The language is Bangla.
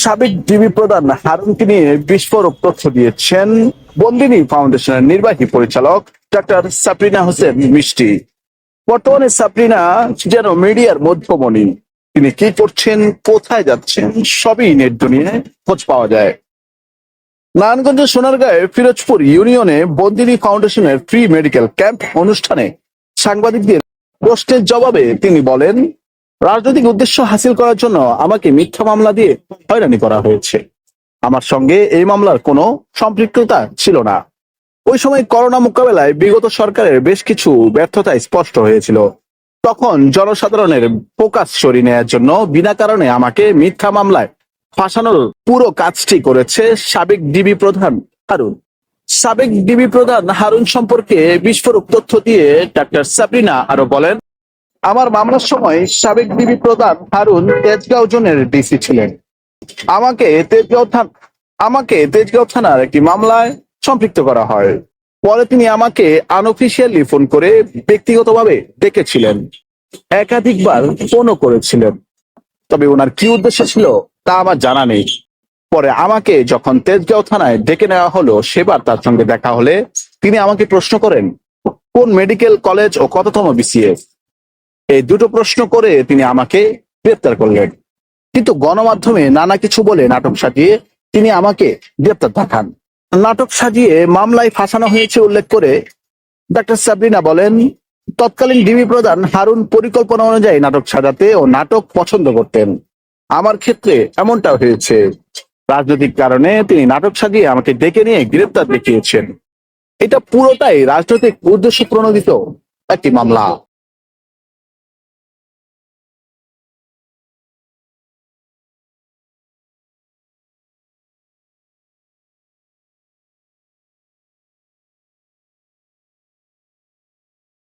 সাবেক ডিবি প্রধান হারুনকে নিয়ে বিস্ফোরক তথ্য দিয়েছেন। বন্দিনী ফাউন্ডেশনের নির্বাহী পরিচালক ডাক্তার সাবরিনা হোসেন মিষ্টি। বর্তমানে সাবরিনা যেন মিডিয়ার মধ্যমণি। তিনি কি করছেন, কোথায় যাচ্ছেন, সবই নেট দুনিয়ায় খোঁজ পাওয়া যায়। নারায়ণগঞ্জের সোনারগাঁয়ে ফিরোজপুর ইউনিয়নে বন্দিনী ফাউন্ডেশনের ফ্রি মেডিকেল ক্যাম্প অনুষ্ঠানে সাংবাদিকদের প্রশ্নের জবাবে তিনি বলেন রাজনৈতিক উদ্দেশ্য হাসিল করার জন্য আমাকে মিথ্যা মামলা দিয়ে হয়রানি করা হয়েছে। আমার সঙ্গে এই মামলার কোনো সম্পৃক্ততা ছিল না। ওই সময় করোনা মোকাবেলায় বিগত সরকারের বেশ কিছু ব্যর্থতা স্পষ্ট হয়েছিল। তখন জনসাধারণের ফোকাস সরিয়ে নেওয়ার জন্য বিনা কারণে আমাকে মিথ্যা মামলায় ফাঁসানোর পুরো কাজটি করেছে সাবেক ডিবি প্রধান হারুন। সাবেক ডিবি প্রধান হারুন সম্পর্কে বিস্ফোরক তথ্য দিয়ে ডাক্তার সাবরিনা আরও বলেন আমার মামলার সময় সাবেক ডিবি প্রধান হারুন তেজগাঁও জোনের ডিসি ছিলেন। আমাকে তেজগাঁও থান আমাকে তেজগাঁও থানার একটি মামলায় সম্পৃক্ত করা হয়। পরে তিনি আমাকে আনঅফিসিয়ালি ফোন করে ব্যক্তিগতভাবে ডেকেছিলেন। একাধিকবার ফোনও করেছিলেন। তবে ওনার কি উদ্দেশ্য ছিল তা আমার জানা নেই। পরে আমাকে যখন তেজগাঁও থানায় ডেকে নেওয়া হলো সেবার তার সঙ্গে দেখা হলে তিনি আমাকে প্রশ্ন করেন, কোন মেডিকেল কলেজ ও কততম বিসিএস এই দুটো প্রশ্ন করে তিনি আমাকে গ্রেপ্তার করলেন। কিন্তু গণমাধ্যমে নানা কিছু বলে নাটক সাজিয়ে তিনি আমাকে গ্রেপ্তার দেখান নাটক সাজিয়ে মামলায় ফাঁসানো হয়েছে উল্লেখ করে ডাক্তার সাবরিনা বলেন, তৎকালীন ডিবি প্রধান হারুন পরিকল্পনা অনুযায়ী নাটক সাজাতে ও নাটক পছন্দ করতেন। আমার ক্ষেত্রে এমনটা হয়েছে। রাজনৈতিক কারণে তিনি নাটক সাজিয়ে আমাকে ডেকে নিয়ে গ্রেপ্তার দেখিয়েছেন। এটা পুরোটাই রাজনৈতিক উদ্দেশ্য প্রণোদিত একটি মামলা।